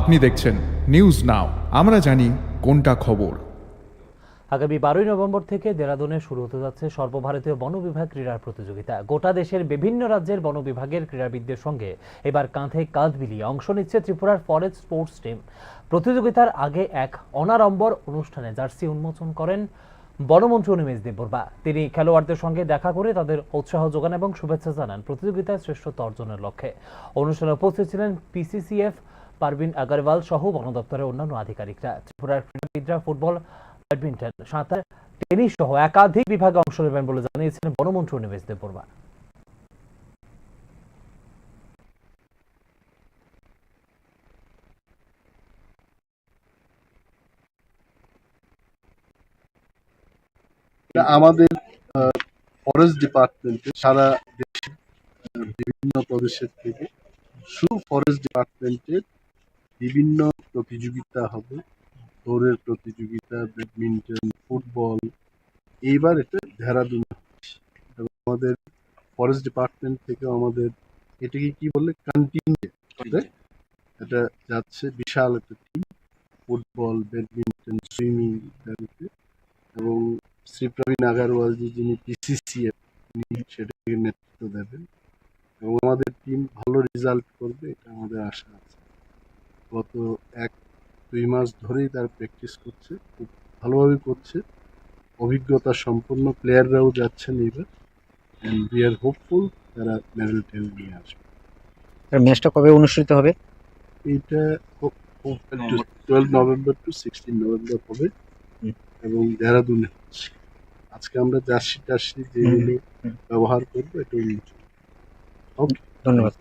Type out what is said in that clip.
আপনি দেখছেন news now আমরা জানি কোনটা খবর। আগামী বারোই নভেম্বর থেকে দেরাদুনে শুরু হতে যাচ্ছে সর্বভারতীয় বন বিভাগ ক্রীড়ার প্রতিযোগিতা। গোটা দেশের বিভিন্ন রাজ্যের বন বিভাগের ক্রীড়াবিদদের সঙ্গে এবার কাঁধে কাঁধ মিলিয়ে অংশ নিচ্ছে ত্রিপুরার ফরেস্ট স্পোর্টস টিম। প্রতিযোগিতার আগে এক অনাড়ম্বর অনুষ্ঠানে জার্সি উন্মোচন করেন বনমন্ত্রী অনিমেষ দেববর্মা। তিনি খেলোয়াড়দের সঙ্গে দেখা করে তাদের উৎসাহ যোগান এবং শুভেচ্ছা জানান প্রতিযোগিতায় শ্রেষ্ঠত্ব অর্জনের লক্ষ্যে। অনুষ্ঠানে উপস্থিত ছিলেন পিসিসিএফ পারভিন আগারওয়াল সহ বন দপ্তরের অন্যান্য আধিকারিকরা। ত্রিপুরার ক্রীড়াবিদরা ফুটবল, ব্যাডমিন্টন, সাঁতার, টেনিস সহ একাধিক বিভাগে অংশ নেবেন বলে জানিয়েছেন বনমন্ত্রী অনিমেষ দেববর্মা। আমাদের ফরেস্ট ডিপার্টমেন্টে সারা দেশে, বিভিন্ন প্রদেশের থেকে শুধু ফরেস্ট ডিপার্টমেন্টের বিভিন্ন প্রতিযোগিতা হবে। দৌড়ের প্রতিযোগিতা, ব্যাডমিন্টন, ফুটবল। এইবার এটা দেহরাদুন এবং আমাদের ফরেস্ট ডিপার্টমেন্ট থেকে আমাদের এটাকে কি বলে? কন্টিনজেন্ট এটা যাচ্ছে বিশাল একটা টিম ফুটবল, ব্যাডমিন্টন সুইমিং ইত্যাদিতে এবং শ্রী প্রবীণ আগারওয়ালজি যিনি পিসিসিএফ সেটাকে নেতৃত্ব দেবেন। এবং আমাদের টিম ভালো রেজাল্ট করবে, এটা আমাদের আশা। গত এক দুই মাস ধরেই তার প্র্যাকটিস করছে খুব ভালোভাবে করছে। অভিজ্ঞতা সম্পন্ন প্লেয়াররাও যাচ্ছেন এবার অ্যান্ড উই আর হোপফুল তারা মেডেল টেডেল নিয়ে আসবে। ম্যাচটা কবে অনুষ্ঠিত হবে? এইটা twelve November to sixteen November হবে। এবং দেহরাদুনে হচ্ছে। আজকে আমরা জার্সি টার্সি যেগুলো ব্যবহার করব এটা উন্মোচন ধন্যবাদ।